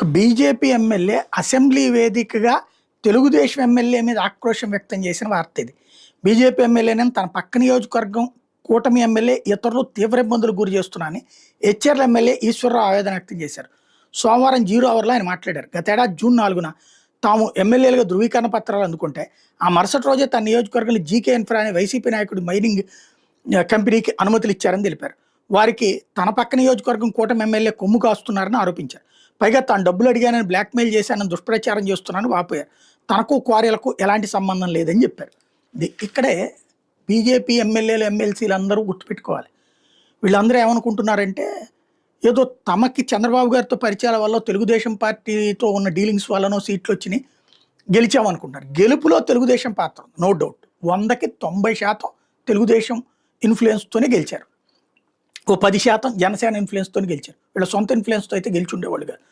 ఒక BJP MLA assembly వేదికగా Telugu Desam MLA మీద ఆక్రోశం వ్యక్తం చేసిన వార్త ఇది. బీజేపీ ఎమ్మెల్యేని తన పక్క నియోజకవర్గం కూటమి ఎమ్మెల్యే ఇతరులు తీవ్ర ఇబ్బందులు గురి చేస్తున్నారని హెచ్ఆర్ల ఎమ్మెల్యే ఈశ్వరరావు ఆవేదన వ్యక్తం చేశారు. సోమవారం జీరో అవర్లో ఆయన మాట్లాడారు. గతేడాది జూన్ నాలుగున తాము ఎమ్మెల్యేలుగా ధృవీకరణ పత్రాలు అందుకుంటే ఆ మరుసటి రోజే తన నియోజకవర్గంలో జీకే ఇన్ఫ్రా అనే వైసీపీ నాయకుడు మైనింగ్ కంపెనీకి అనుమతులు ఇచ్చారని తెలిపారు. వారికి తన పక్క నియోజకవర్గం కూటమి ఎమ్మెల్యే కొమ్ము కాస్తున్నారని ఆరోపించారు. పైగా తాను డబ్బులు అడిగానని బ్లాక్మెయిల్ చేశానని దుష్ప్రచారం చేస్తున్నానని వాపోయారు. తనకు క్వారీలకు ఎలాంటి సంబంధం లేదని చెప్పారు. ఇక్కడే బీజేపీ ఎమ్మెల్యేలు ఎమ్మెల్సీలు అందరూ గుర్తుపెట్టుకోవాలి. వీళ్ళందరూ ఏమనుకుంటున్నారంటే ఏదో తమకి చంద్రబాబు గారితో పరిచయాల వల్ల తెలుగుదేశం పార్టీతో ఉన్న డీలింగ్స్ వల్లనో సీట్లు వచ్చినాయి గెలిచామనుకుంటున్నారు. గెలుపులో తెలుగుదేశం పాత్ర నో డౌట్. వందకి తొంభై శాతం తెలుగుదేశం ఇన్ఫ్లుయెన్స్తోనే గెలిచారు. ఓ పది శాతం జనసేన ఇన్ఫ్లుయెన్స్తో గెలిచారు. వీళ్ళ సొంత ఇన్ఫ్లుయెన్స్తో అయితే గెలిచి ఉండేవాళ్ళు కాదు.